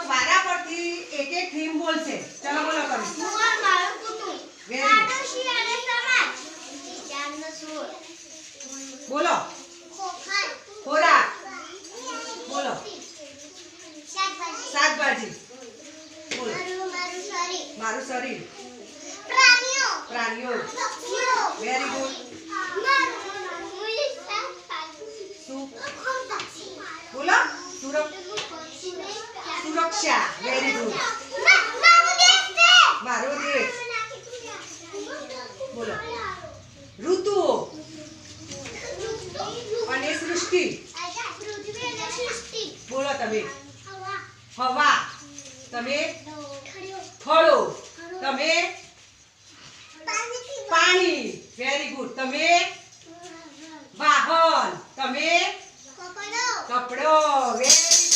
લગભગ વારા પરથી એક એક થીમ બોલશે. ચલો બોલો કરો કુંવર મારો કુટુંબ. પાડોશી અને સમાજ. જાનનો સુર. બોલો. ખોરાક. બોલો. શાકભાજી. બોલો. મારું શરીર. મારું શરીર. પ્રાણીઓ. પ્રાણીઓ. મોક્ષા વેરી ગુડ મારું દેશ બોલો ઋતુઓ અને સૃષ્ટિ બોલો તમે હવા તમે ફળો તમે પાણી વેરી ગુડ તમે વાહન તમે કપડો વેરી